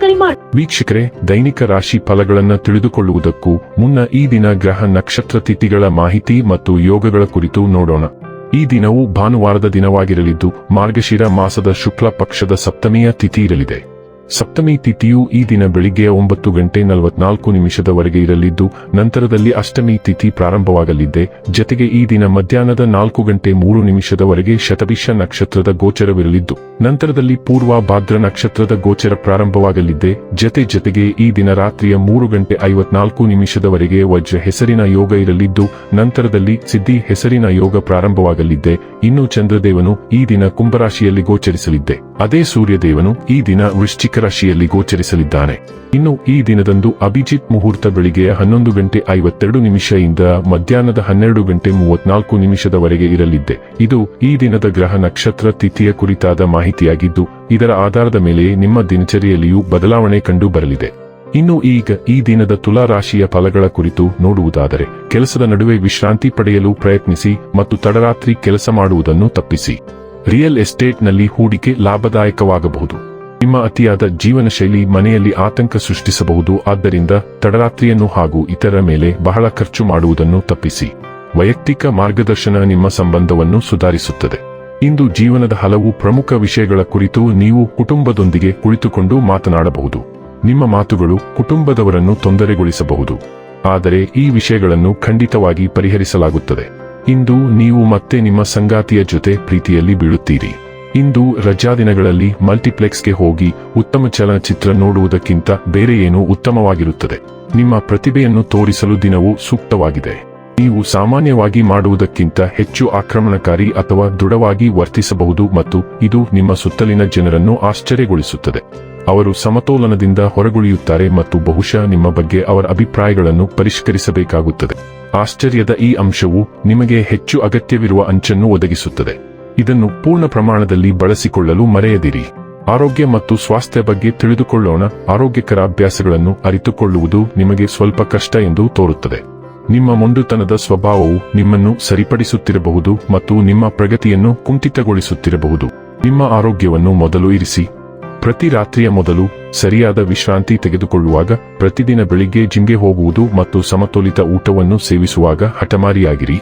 ಕರೆ ವೀಕ್ಷಕರೇ, ದೈನಿಕ ರಾಶಿ ಫಲಗಳನ್ನು ತಿಳಿದುಕೊಳ್ಳುವುದಕ್ಕೂ ಮುನ್ನ ಈ ದಿನ ಗ್ರಹ ನಕ್ಷತ್ರ ತಿಥಿಗಳ ಮಾಹಿತಿ ಮತ್ತು ಯೋಗಗಳ ಕುರಿತು ನೋಡೋಣ. ಈ ದಿನವು ಭಾನುವಾರದ ದಿನವಾಗಿರಲಿದ್ದು, ಮಾರ್ಗಶಿರ ಮಾಸದ ಶುಕ್ಲ ಪಕ್ಷದ ಸಪ್ತಮಿಯ ತಿಥಿ ಇರಲಿದೆ. ಸಪ್ತಮಿ ತಿಥಿಯು ಈ ದಿನ ಬೆಳಿಗ್ಗೆ ಒಂಬತ್ತು ಗಂಟೆ ನಲವತ್ನಾಲ್ಕು ನಿಮಿಷದವರೆಗೆ ಇರಲಿದ್ದು, ನಂತರದಲ್ಲಿ ಅಷ್ಟಮಿ ತಿಥಿ ಪ್ರಾರಂಭವಾಗಲಿದೆ. ಜತೆಗೆ ಈ ದಿನ ಮಧ್ಯಾಹ್ನದ ನಾಲ್ಕು ಗಂಟೆ ಮೂರು ನಿಮಿಷದವರೆಗೆ ಶತಭಿಷ ನಕ್ಷತ್ರದ ಗೋಚರವಿರಲಿದ್ದು, ನಂತರದಲ್ಲಿ ಪೂರ್ವ ಭಾದ್ರ ನಕ್ಷತ್ರದ ಗೋಚರ ಪ್ರಾರಂಭವಾಗಲಿದ್ದೆ ಜತೆ ಜತೆಗೆ ಈ ದಿನ ರಾತ್ರಿಯ ಮೂರು ಗಂಟೆ ಐವತ್ನಾಲ್ಕು ನಿಮಿಷದವರೆಗೆ ವಜ್ರ ಹೆಸರಿನ ಯೋಗ ಇರಲಿದ್ದು, ನಂತರದಲ್ಲಿ ಸಿದ್ಧಿ ಹೆಸರಿನ ಯೋಗ ಪ್ರಾರಂಭವಾಗಲಿದ್ದೆ ಇನ್ನು ಚಂದ್ರದೇವನು ಈ ದಿನ ಕುಂಭರಾಶಿಯಲ್ಲಿ ಗೋಚರಿಸಲಿದ್ದೆ. ಅದೇ ಸೂರ್ಯದೇವನು ಈ ದಿನ ವೃಶ್ಚಿಕ ರಾಶಿಯಲ್ಲಿ ಗೋಚರಿಸಲಿದ್ದಾನೆ. ಇನ್ನು ಈ ದಿನದಂದು ಅಭಿಜಿತ್ ಮುಹೂರ್ತ ಬೆಳಿಗ್ಗೆ ಹನ್ನೊಂದು ಗಂಟೆ ಐವತ್ತೆರಡು ನಿಮಿಷದಿಂದ ಮಧ್ಯಾಹ್ನದ ಹನ್ನೆರಡು ಗಂಟೆ ಮೂವತ್ನಾಲ್ಕು ನಿಮಿಷದವರೆಗೆ ಇರಲಿದ್ದೆ. ಇದು ಈ ದಿನದ ಗ್ರಹ ನಕ್ಷತ್ರ ತಿಥಿಯ ಕುರಿತಾದ ಮಾಹಿತಿಯಾಗಿದ್ದು, ಇದರ ಆಧಾರದ ಮೇಲೆ ನಿಮ್ಮ ದಿನಚರಿಯಲ್ಲಿಯೂ ಬದಲಾವಣೆ ಕಂಡು ಬರಲಿದೆ ಇನ್ನು ಈಗ ಈ ದಿನದ ತುಲಾ ರಾಶಿಯ ಫಲಗಳ ಕುರಿತು ನೋಡುವುದಾದರೆ, ಕೆಲಸದ ನಡುವೆ ವಿಶ್ರಾಂತಿ ಪಡೆಯಲು ಪ್ರಯತ್ನಿಸಿ ಮತ್ತು ತಡರಾತ್ರಿ ಕೆಲಸ ಮಾಡುವುದನ್ನು ತಪ್ಪಿಸಿ. ರಿಯಲ್ ಎಸ್ಟೇಟ್ನಲ್ಲಿ ಹೂಡಿಕೆ ಲಾಭದಾಯಕವಾಗಬಹುದು. ನಿಮ್ಮ ಅತಿಯಾದ ಜೀವನ ಶೈಲಿ ಮನೆಯಲ್ಲಿ ಆತಂಕ ಸೃಷ್ಟಿಸಬಹುದು. ಆದ್ದರಿಂದ ತಡರಾತ್ರಿಯನ್ನು ಹಾಗೂ ಇತರ ಮೇಲೆ ಬಹಳ ಖರ್ಚು ಮಾಡುವುದನ್ನು ತಪ್ಪಿಸಿ. ವೈಯಕ್ತಿಕ ಮಾರ್ಗದರ್ಶನ ನಿಮ್ಮ ಸಂಬಂಧವನ್ನು ಸುಧಾರಿಸುತ್ತದೆ. ಇಂದು ಜೀವನದ ಹಲವು ಪ್ರಮುಖ ವಿಷಯಗಳ ಕುರಿತು ನೀವು ಕುಟುಂಬದೊಂದಿಗೆ ಕುಳಿತುಕೊಂಡು ಮಾತನಾಡಬಹುದು. ನಿಮ್ಮ ಮಾತುಗಳು ಕುಟುಂಬದವರನ್ನು ತೊಂದರೆಗೊಳಿಸಬಹುದು. ಆದರೆ ಈ ವಿಷಯಗಳನ್ನು ಖಂಡಿತವಾಗಿ ಪರಿಹರಿಸಲಾಗುತ್ತದೆ. ಇಂದು ನೀವು ಮತ್ತೆ ನಿಮ್ಮ ಸಂಗಾತಿಯ ಜೊತೆ ಪ್ರೀತಿಯಲ್ಲಿ ಬೀಳುತ್ತೀರಿ. ಇಂದು ರಜಾದಿನಗಳಲ್ಲಿ ಮಲ್ಟಿಪ್ಲೆಕ್ಸ್ಗೆ ಹೋಗಿ ಉತ್ತಮ ಚಲನಚಿತ್ರ ನೋಡುವುದಕ್ಕಿಂತ ಬೇರೆ ಏನೂ ಉತ್ತಮವಾಗಿರುತ್ತದೆ. ನಿಮ್ಮ ಪ್ರತಿಭೆಯನ್ನು ತೋರಿಸಲು ದಿನವು ಸೂಕ್ತವಾಗಿದೆ. ನೀವು ಸಾಮಾನ್ಯವಾಗಿ ಮಾಡುವುದಕ್ಕಿಂತ ಹೆಚ್ಚು ಆಕ್ರಮಣಕಾರಿ ಅಥವಾ ದೃಢವಾಗಿ ವರ್ತಿಸಬಹುದು ಮತ್ತು ಇದು ನಿಮ್ಮ ಸುತ್ತಲಿನ ಜನರನ್ನು ಆಶ್ಚರ್ಯಗೊಳಿಸುತ್ತದೆ. ಅವರು ಸಮತೋಲನದಿಂದ ಹೊರಗುಳಿಯುತ್ತಾರೆ ಮತ್ತು ಬಹುಶಃ ನಿಮ್ಮ ಬಗ್ಗೆ ಅವರ ಅಭಿಪ್ರಾಯಗಳನ್ನು ಪರಿಷ್ಕರಿಸಬೇಕಾಗುತ್ತದೆ. ಆಶ್ಚರ್ಯದ ಈ ಅಂಶವು ನಿಮಗೆ ಹೆಚ್ಚು ಅಗತ್ಯವಿರುವ ಅಂಚನ್ನು ಒದಗಿಸುತ್ತದೆ. ಇದನ್ನು ಪೂರ್ಣ ಪ್ರಮಾಣದಲ್ಲಿ ಬಳಸಿಕೊಳ್ಳಲು ಮರೆಯದಿರಿ. ಆರೋಗ್ಯ ಮತ್ತು ಸ್ವಾಸ್ಥ್ಯ ಬಗ್ಗೆ ತಿಳಿದುಕೊಳ್ಳೋಣ. ಆರೋಗ್ಯಕರ ಅಭ್ಯಾಸಗಳನ್ನು ಅರಿತುಕೊಳ್ಳುವುದು ನಿಮಗೆ ಸ್ವಲ್ಪ ಕಷ್ಟ ಎಂದು ತೋರುತ್ತದೆ. ನಿಮ್ಮ ಮೊಂಡುತನದ ಸ್ವಭಾವವು ನಿಮ್ಮನ್ನು ಸರಿಪಡಿಸುತ್ತಿರಬಹುದು ಮತ್ತು ನಿಮ್ಮ ಪ್ರಗತಿಯನ್ನು ಕುಂಠಿತಗೊಳಿಸುತ್ತಿರಬಹುದು. ನಿಮ್ಮ ಆರೋಗ್ಯವನ್ನು ಮೊದಲು ಇರಿಸಿ. ಪ್ರತಿ ರಾತ್ರಿಯ ಮೊದಲು ಸರಿಯಾದ ವಿಶ್ರಾಂತಿ ತೆಗೆದುಕೊಳ್ಳುವಾಗ ಪ್ರತಿದಿನ ಬೆಳಿಗ್ಗೆ ಜಿಮ್ಗೆ ಹೋಗುವುದು ಮತ್ತು ಸಮತೋಲಿತ ಊಟವನ್ನು ಸೇವಿಸುವಾಗ ಹಠಮಾರಿಯಾಗಿರಿ.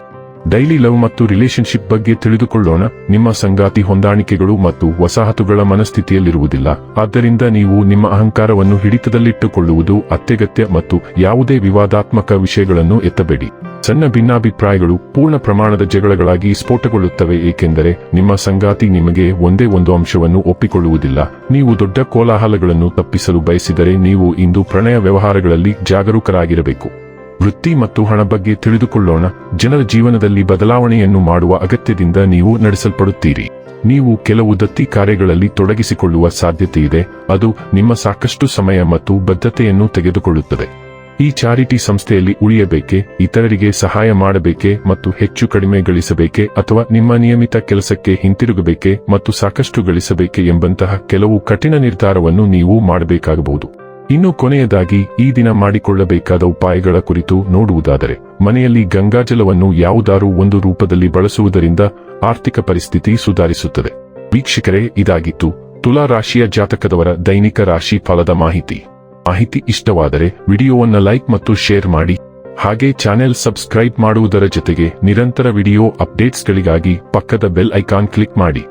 ಡೈಲಿ ಲವ್ ಮತ್ತು ರಿಲೇಶನ್ಶಿಪ್ ಬಗ್ಗೆ ತಿಳಿದುಕೊಳ್ಳೋಣ. ನಿಮ್ಮ ಸಂಗಾತಿ ಹೊಂದಾಣಿಕೆಗಳು ಮತ್ತು ವಸಾಹತುಗಳ ಮನಸ್ಥಿತಿಯಲ್ಲಿರುವುದಿಲ್ಲ. ಆದ್ದರಿಂದ ನೀವು ನಿಮ್ಮ ಅಹಂಕಾರವನ್ನು ಹಿಡಿತದಲ್ಲಿಟ್ಟುಕೊಳ್ಳುವುದು ಅತ್ಯಗತ್ಯ ಮತ್ತು ಯಾವುದೇ ವಿವಾದಾತ್ಮಕ ವಿಷಯಗಳನ್ನು ಎತ್ತಬೇಡಿ. ಸಣ್ಣ ಭಿನ್ನಾಭಿಪ್ರಾಯಗಳು ಪೂರ್ಣ ಪ್ರಮಾಣದ ಜಗಳಗಳಾಗಿ ಸ್ಫೋಟಗೊಳ್ಳುತ್ತವೆ, ಏಕೆಂದರೆ ನಿಮ್ಮ ಸಂಗಾತಿ ನಿಮಗೆ ಒಂದೇ ಒಂದು ಅಂಶವನ್ನು ಒಪ್ಪಿಕೊಳ್ಳುವುದಿಲ್ಲ. ನೀವು ದೊಡ್ಡ ಕೋಲಾಹಲಗಳನ್ನು ತಪ್ಪಿಸಲು ಬಯಸಿದರೆ ನೀವು ಇಂದು ಪ್ರಣಯ ವ್ಯವಹಾರಗಳಲ್ಲಿ ಜಾಗರೂಕರಾಗಿರಬೇಕು. ವೃತ್ತಿ ಮತ್ತು ಹಣ ಬಗ್ಗೆ ತಿಳಿದುಕೊಳ್ಳೋಣ. ಜನರ ಜೀವನದಲ್ಲಿ ಬದಲಾವಣೆಯನ್ನು ಮಾಡುವ ಅಗತ್ಯದಿಂದ ನೀವು ನಡೆಸಲ್ಪಡುತ್ತೀರಿ. ನೀವು ಕೆಲವು ದತ್ತಿ ಕಾರ್ಯಗಳಲ್ಲಿ ತೊಡಗಿಸಿಕೊಳ್ಳುವ ಸಾಧ್ಯತೆಯಿದೆ. ಅದು ನಿಮ್ಮ ಸಾಕಷ್ಟು ಸಮಯ ಮತ್ತು ಬದ್ಧತೆಯನ್ನು ತೆಗೆದುಕೊಳ್ಳುತ್ತದೆ. ಈ ಚಾರಿಟಿ ಸಂಸ್ಥೆಯಲ್ಲಿ ಉಳಿಯಬೇಕೆ, ಇತರರಿಗೆ ಸಹಾಯ ಮಾಡಬೇಕೆ ಮತ್ತು ಹೆಚ್ಚು ಕಡಿಮೆ ಗಳಿಸಬೇಕೆ ಅಥವಾ ನಿಮ್ಮ ನಿಯಮಿತ ಕೆಲಸಕ್ಕೆ ಹಿಂತಿರುಗಬೇಕೆ ಮತ್ತು ಸಾಕಷ್ಟು ಗಳಿಸಬೇಕೆ ಎಂಬಂತಹ ಕೆಲವು ಕಠಿಣ ನಿರ್ಧಾರವನ್ನು ನೀವು ಮಾಡಬೇಕಾಗಬಹುದು. ಇನ್ನು ಕೊನೆಯದಾಗಿ ಈ ದಿನ ಮಾಡಿಕೊಳ್ಳಬೇಕಾದ ಉಪಾಯಗಳ ಕುರಿತು ನೋಡುವುದಾದರೆ, ಮನೆಯಲ್ಲಿ ಗಂಗಾಜಲವನ್ನು ಯಾವುದಾರೂ ಒಂದು ರೂಪದಲ್ಲಿ ಬಳಸುವುದರಿಂದ ಆರ್ಥಿಕ ಪರಿಸ್ಥಿತಿ ಸುಧಾರಿಸುತ್ತದೆ. ವೀಕ್ಷಕರೇ, ಇದಾಗಿತ್ತು ತುಲಾ ರಾಶಿಯ ಜಾತಕದವರ ದೈನಿಕ ರಾಶಿ ಫಲದ ಮಾಹಿತಿ. ಮಾಹಿತಿ ಇಷ್ಟವಾದರೆ ವಿಡಿಯೋವನ್ನ ಲೈಕ್ ಮತ್ತು ಶೇರ್ ಮಾಡಿ. ಹಾಗೆ ಚಾನೆಲ್ ಸಬ್ಸ್ಕ್ರೈಬ್ ಮಾಡುವುದರ ಜೊತೆಗೆ ನಿರಂತರ ವಿಡಿಯೋ ಅಪ್ಡೇಟ್ಸ್ಗಳಿಗಾಗಿ ಪಕ್ಕದ ಬೆಲ್ ಐಕಾನ್ ಕ್ಲಿಕ್ ಮಾಡಿ.